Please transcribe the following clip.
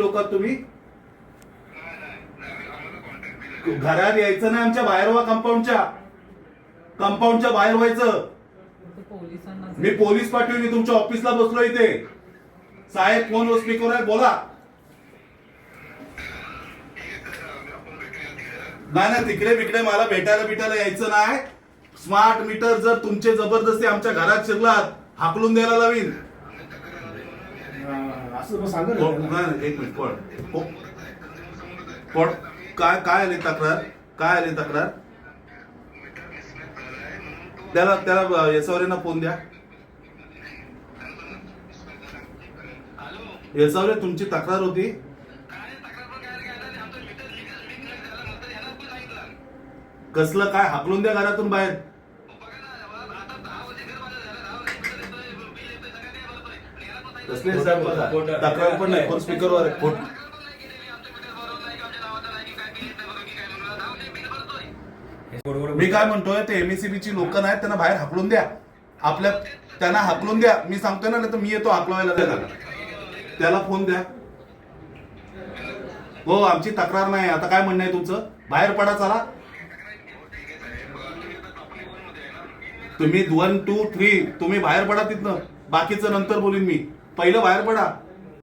लोक तुम्ही? घरात यायचं नाही आमच्या बाहेर व्हा कंपाऊंडच्या. कंपाऊंडच्या बाहेर व्हायचं. मी पोलीस पाठवून मी तुमच्या ऑफिसला बसलो इथे. साहेब फोनवर स्पीकर आहे बोला. नाही नाही तिकडे बिकडे मला भेटायला बिटायला यायचं नाही. स्मार्ट मीटर जर तुमचे जबरदस्ती आमच्या घरात शिरलात हाकलून द्यायला लावीन. असं हो. नाही, नाही, एक मिनिट कोण को- कोण काय काय आली तक्रार? काय आली तक्रार? त्याला त्याला येसावरेंना फोन द्या. येसावरे तुमची तक्रार होती? कसलं काय हाकलून द्या घरातून बाहेर. कसले साहेब बघा तक्रार पण नाही फोन स्पीकरवर आहे. फोन मी काय म्हणतोय ते एमएससीबी ची लोक नाहीत त्यांना बाहेर हाकलून द्या. आपल्या त्यांना हाकलून द्या. मी सांगतोय ना नाही तर मी येतो हाकलवायला त्याला त्याला फोन द्या. हो आमची तक्रार नाही. आता काय म्हणणं आहे तुमचं? बाहेर पडा चला. तुम्ही वन टू थ्री तुम्ही बाहेर पडा तिथनं. बाकीचं नंतर बोलीन मी. पहिलं बाहेर पडा.